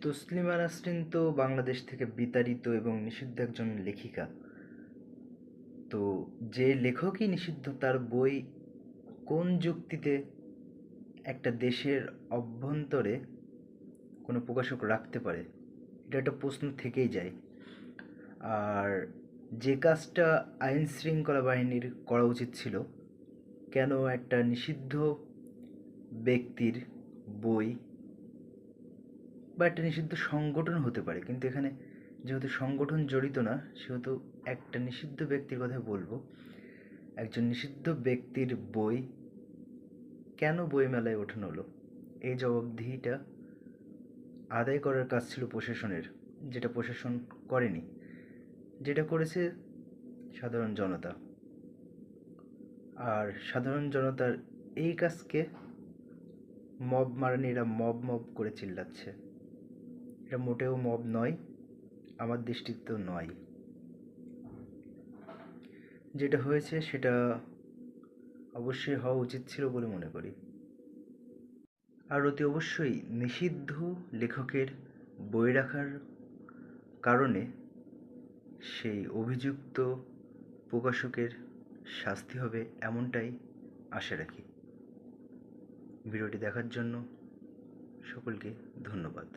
তসলিমা নাসরিন তো বাংলাদেশ থেকে বিতাড়িত এবং নিষিদ্ধ একজন লেখিকা। তো যে লেখকই নিষিদ্ধ, তার বই কোন যুক্তিতে একটা দেশের অভ্যন্তরে কোনো প্রকাশক রাখতে পারে? এটা একটা প্রশ্ন থেকেই যায়। আর যে কাজটা আইন শৃঙ্খলা বাহিনীর করা উচিত ছিল, কেন একটা নিষিদ্ধ ব্যক্তির বই বা একটা নিষিদ্ধ সংগঠন হতে পারে? কিন্তু এখানে যেহেতু সংগঠন জড়িত না, সেহেতু একটা নিষিদ্ধ ব্যক্তির কথা বলব। একজন নিষিদ্ধ ব্যক্তির বই কেন বইমেলায় ওঠানো হলো? এই জবাবদিহিটা আদায় করার কাজ ছিল প্রশাসনের, যেটা প্রশাসন করেনি। যেটা করেছে সাধারণ জনতা। আর সাধারণ জনতার এই কাজকে মব মারানিরা মব মব করে চিল্লাচ্ছে। এটা মোটেও মব নয়, আমার দৃষ্টিতেও নয়। যেটা হয়েছে সেটা অবশ্যই হওয়া উচিত ছিল বলে মনে করি। আর অতি অবশ্যই নিষিদ্ধ লেখকের বই রাখার কারণে সেই অভিযুক্ত প্রকাশকের শাস্তি হবে এমনটাই আশা রাখি। ভিডিওটি দেখার জন্য সকলকে ধন্যবাদ।